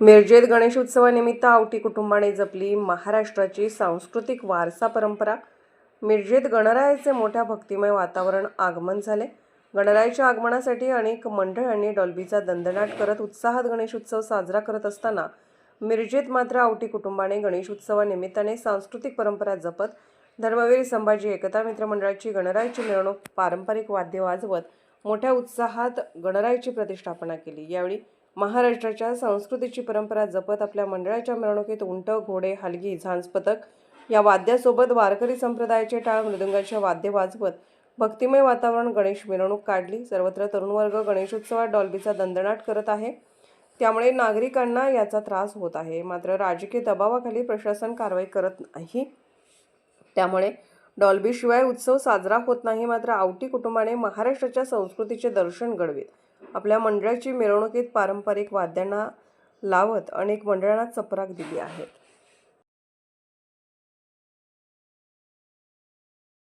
मिरजेत गणेशोत्सवानिमित्त आवटी कुटुंबाने जपली महाराष्ट्राची सांस्कृतिक वारसा परंपरा. मिरजेत गणरायाचे मोठ्या भक्तिमय वातावरण आगमन झाले. गणरायाच्या आगमनासाठी अनेक मंडळांनी डॉल्बीचा दंदनाट करत उत्साहात गणेशोत्सव साजरा करत असताना मिरजेत मात्र आवटी कुटुंबाने गणेशोत्सवानिमित्ताने सांस्कृतिक परंपरा जपत धर्मवीर संभाजी एकता मित्र मंडळाची गणरायाची मिरवणूक पारंपरिक वाद्य वाजवत मोठ्या उत्साहात गणरायाची प्रतिष्ठापना केली. यावेळी महाराष्ट्राच्या संस्कृतीची परंपरा जपत आपल्या मंडळाच्या मिरवणुकीत उंट घोडे हलगी झांज पथक या वाद्यासोबत वारकरी संप्रदायाचे टाळ मृदुंगाचे वाद्य वाजवत भक्तिमय वातावरण गणेश मिरवणूक काढली. सर्वत्र तरुण वर्ग गणेशोत्सवात डॉल्बीचा दंदनाट करत आहे. त्यामुळे नागरिकांना याचा त्रास होत आहे. मात्र राजकीय दबावाखाली प्रशासन कारवाई करत नाही. त्यामुळे डॉल्बीशिवाय उत्सव साजरा होत नाही. मात्र आवटी कुटुंबाने महाराष्ट्राच्या संस्कृतीचे दर्शन घडवीत. आपल्या मंडळाची मिरवणुकीत पारंपरिक वाद्यांना लावत अनेक मंडळांना चपराक दिली आहे.